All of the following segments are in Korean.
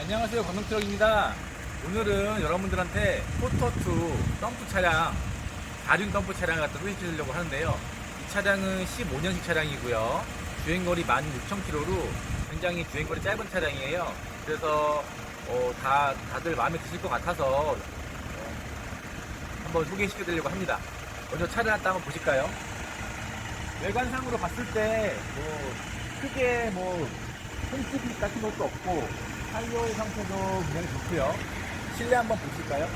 네, 안녕하세요. 건능트럭입니다. 오늘은 여러분들한테 포터2 덤프 차량 다륜 덤프 차량을 갖다 소개해드리려고 하는데요. 이 차량은 15년식 차량이고요. 주행거리 16,000km로 굉장히 주행거리 짧은 차량이에요. 그래서 어, 다, 다들 마음에 드실 것 같아서 어, 한번 소개시켜드리려고 합니다. 먼저 차를 갖다 한번 보실까요? 외관상으로 봤을 때 뭐 크게 뭐 홈스핏 같은 것도 없고 타이어의 상태도 굉장히 좋고요 실내 한번 보실까요?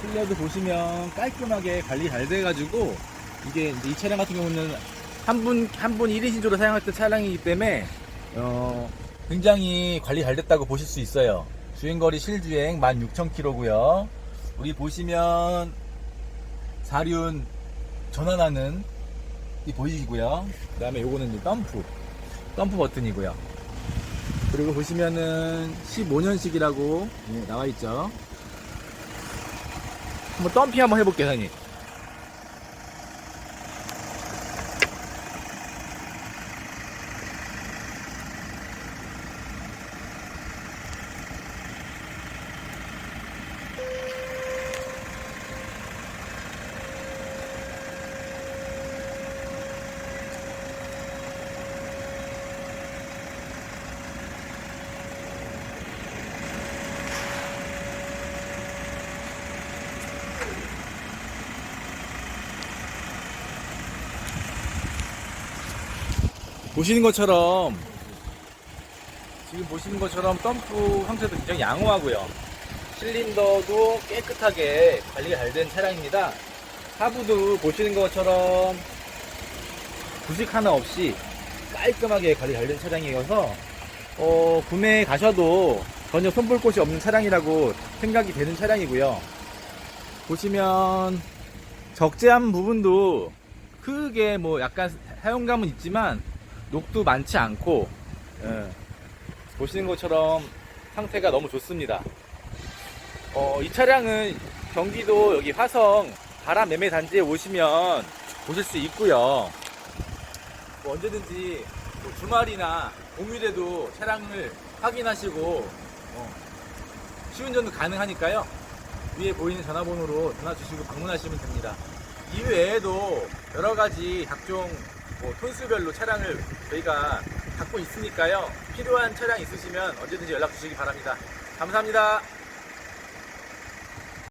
실내도 보시면 깔끔하게 관리 잘 돼가지고 이게 이 차량 같은 경우는 한 분 한 분 1인 신조로 사용했던 차량이기 때문에 어, 굉장히 관리 잘 됐다고 보실 수 있어요 주행거리 실주행 16,000km고요 우리 보시면 사륜 전환하는 이 보이시고요. 그 다음에 요거는 이제 덤프. 덤프 버튼이고요. 그리고 보시면은 15년식이라고 나와 있죠. 한번 덤핑 한번 해볼게요, 사장님. 보시는 것처럼 지금 보시는 것처럼 덤프 상태도 굉장히 양호하고요. 실린더도 깨끗하게 관리가 잘 된 차량입니다. 하부도 보시는 것처럼 부식 하나 없이 깔끔하게 관리 잘 된 차량이어서 어, 구매해 가셔도 전혀 손볼 곳이 없는 차량이라고 생각이 되는 차량이고요. 보시면 적재한 부분도 크게 뭐 약간 사용감은 있지만 녹도 많지 않고 예, 보시는 것처럼 상태가 너무 좋습니다. 어, 이 차량은 경기도 여기 화성 바람 매매 단지에 오시면 보실 수 있고요. 뭐 언제든지 뭐 주말이나 공휴일에도 차량을 확인하시고 어, 시운전도 가능하니까요. 위에 보이는 전화번호로 전화 주시고 방문하시면 됩니다. 이외에도 여러 가지 각종 뭐 톤수별로 차량을 저희가 갖고 있으니까요. 필요한 차량 있으시면 언제든지 연락 주시기 바랍니다. 감사합니다.